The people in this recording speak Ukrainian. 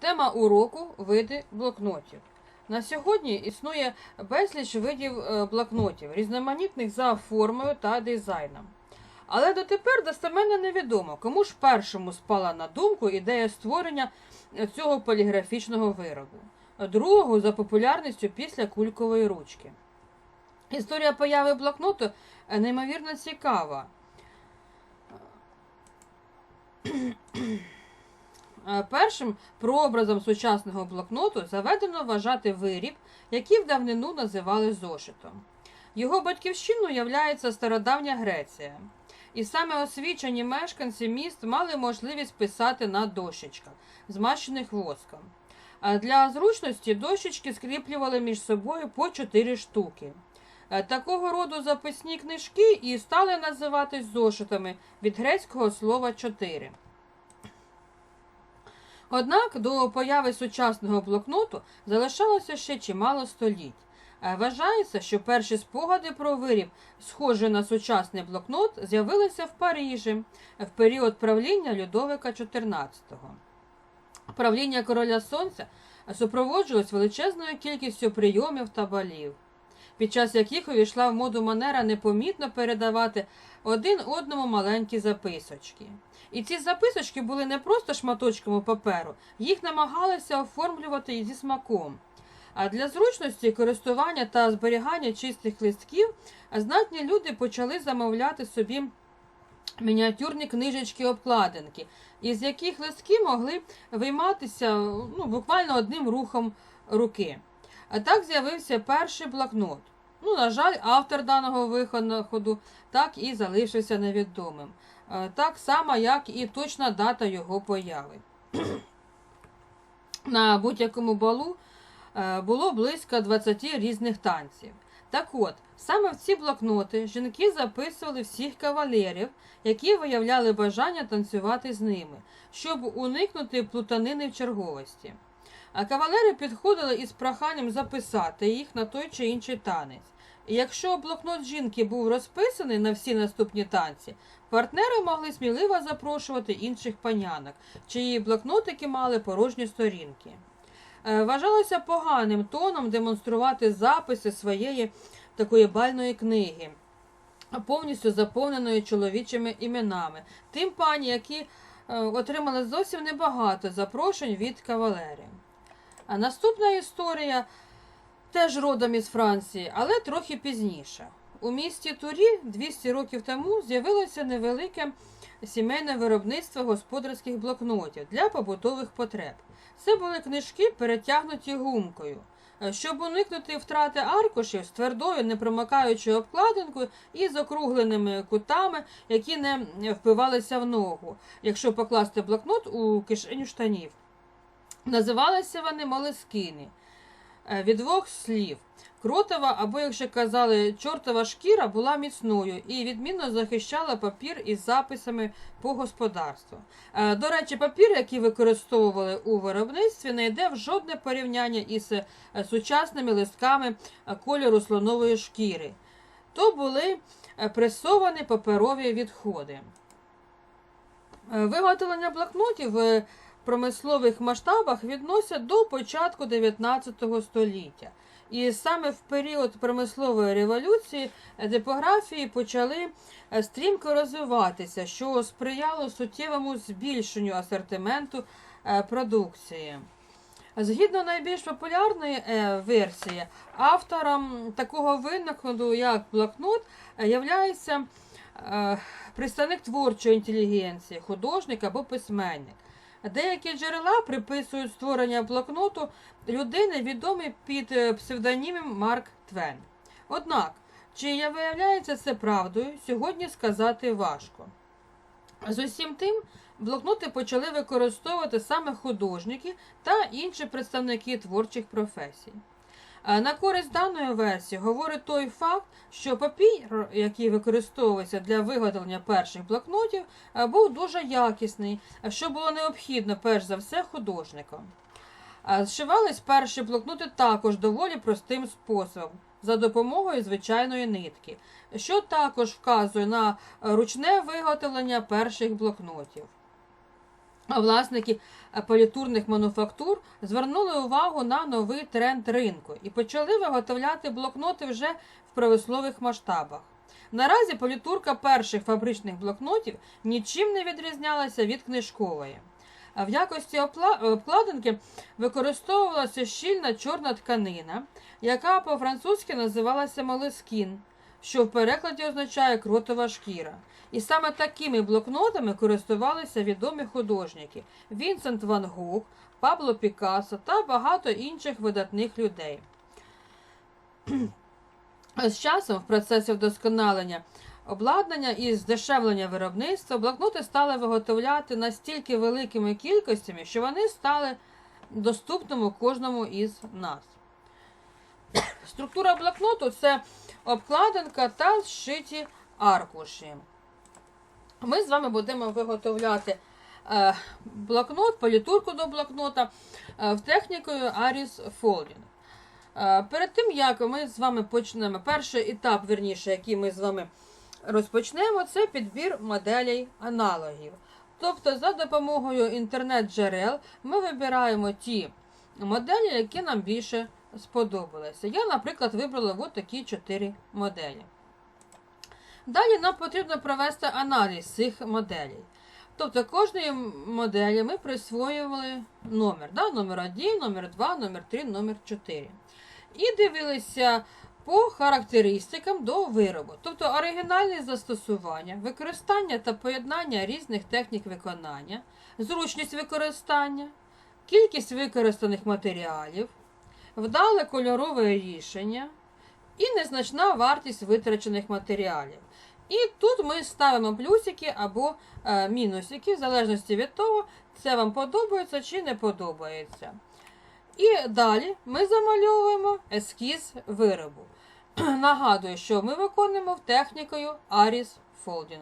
Тема уроку види блокнотів. На сьогодні існує безліч видів е, блокнотів, різноманітних за формою та дизайном. Але дотепер достеменно невідомо, кому ж першому спала на думку ідея створення цього поліграфічного виробу, другого за популярністю після кулькової ручки. Історія появи блокноту е, неймовірно цікава. Першим прообразом сучасного блокноту заведено вважати виріб, який в давнину називали зошитом. Його батьківщиною являється стародавня Греція. І саме освічені мешканці міст мали можливість писати на дощечках, змащених воском. Для зручності дощечки скріплювали між собою по чотири штуки. Е, Такого роду записні книжки і стали називатись зошитами від грецького слова чотири. Однак до появи сучасного блокноту залишалося ще чимало століть. Е, Вважається, що перші спогади про виріб, схожий на сучасний блокнот, з'явилися в Парижі в період правління Людовика XIV. Правління короля Сонця супроводжувалось величезною кількістю прийомів та балів, під час яких увійшла в моду манера непомітно передавати один одному маленькі записочки. І ці записочки були не просто шматочками паперу, їх намагалися оформлювати зі смаком. А для зручності користування та зберігання чистих листків знатні люди почали замовляти собі мініатюрні книжечки обкладинки, із яких листки могли вийматися ну, буквально одним рухом руки. А так з'явився перший блокнот. Ну, на жаль, автор даного виходу так і залишився невідомим. Е, Так само, як і точна дата його появи. На будь-якому балу е, було близько 20 різних танців. Так от, саме в ці блокноти жінки записували всіх кавалерів, які виявляли бажання танцювати з ними, щоб уникнути плутанини в черговості. А кавалери підходили із проханням записати їх на той чи інший танець. Якщо блокнот жінки був розписаний на всі наступні танці, партнери могли сміливо запрошувати інших панянок, чиї блокнотики мали порожні сторінки. Е, Вважалося поганим тоном демонструвати записи своєї такої бальної книги, повністю заповненої чоловічими іменами, тим пані, які е, отримали зовсім небагато запрошень від кавалерів. А наступна історія теж родом із Франції, але трохи пізніше. У місті Турі 200 років тому з'явилося невелике сімейне виробництво господарських блокнотів для побутових потреб. Це були книжки, перетягнуті гумкою. Е, Щоб уникнути втрати аркушів з твердою, непромикаючою обкладинкою і з округленими кутами, які не впивалися в ногу, якщо покласти блокнот у кишеню штанів. Називалися вони молескини від двох слів. Кротова, або, якщо казали, чортова шкіра була міцною і відмінно захищала папір із записами по господарству. Е, До речі, папір, який використовували у виробництві, не йде в жодне порівняння із е, сучасними листками е, кольору слонової шкіри. То були е, пресовані паперові відходи. Е, Виготовлення блокнотів промислових масштабах відносять до початку 19 століття. І саме в період промислової революції типографії почали е, стрімко розвиватися, що сприяло суттєвому збільшенню асортименту е, продукції. Згідно найбільш популярної е, версії, автором такого винаходу, як блокнот, являється представник творчої інтелігенції, художник або письменник. Деякі джерела приписують створення блокноту людини, відомій під е, псевдонімом Марк Твен. Однак, чи я виявляється це правдою, сьогодні сказати важко. З усім тим, блокноти почали використовувати саме художники та інші представники творчих професій. Е, На користь даної версії говорить той факт, що папір, який використовувався для виготовлення перших блокнотів, е, був дуже якісний, що було необхідно перш за все художникам. Е, Зшивались перші блокноти також доволі простим способом за допомогою звичайної нитки, що також вказує на ручне виготовлення перших блокнотів. Власники е, політурних мануфактур звернули увагу на новий тренд ринку і почали виготовляти блокноти вже в промислових масштабах. Наразі політурка перших фабричних блокнотів нічим не відрізнялася від книжкової. А В якості обкладинки використовувалася щільна чорна тканина, яка по-французьки називалася молескін, що в перекладі означає кротова шкіра. І саме такими блокнотами користувалися відомі художники Вінсент Ван Гог, Пабло Пікассо та багато інших видатних людей. З часом в процесі вдосконалення обладнання і здешевлення виробництва блокноти стали виготовляти настільки великими кількостями, що вони стали доступними кожному із нас. Структура блокноту це обкладинка та зшиті аркуші. Ми з вами будемо виготовляти е, блокнот, політурку до блокнота е, в технікою Aris Folding. Е, Перед тим, як ми з вами почнемо, перший етап, верніше, який ми з вами розпочнемо, це підбір моделей аналогів. Тобто, за допомогою інтернет-джерел ми вибираємо ті моделі, які нам більше сподобалися. Я, наприклад, вибрала от такі чотири моделі. Далі нам потрібно провести аналіз цих моделей. Тобто кожної моделі ми присвоювали номер. Да? Номер 1, номер 2, номер 3, номер 4. І дивилися по характеристикам до виробу. Тобто оригінальні застосування, використання та поєднання різних технік виконання, зручність використання, кількість використаних матеріалів, вдале кольорове рішення і незначна вартість витрачених матеріалів. І тут ми ставимо плюсики або е, мінусики, в залежності від того, це вам подобається чи не подобається. І далі ми замальовуємо ескіз виробу. Нагадую, що ми виконуємо технікою Aris Folding.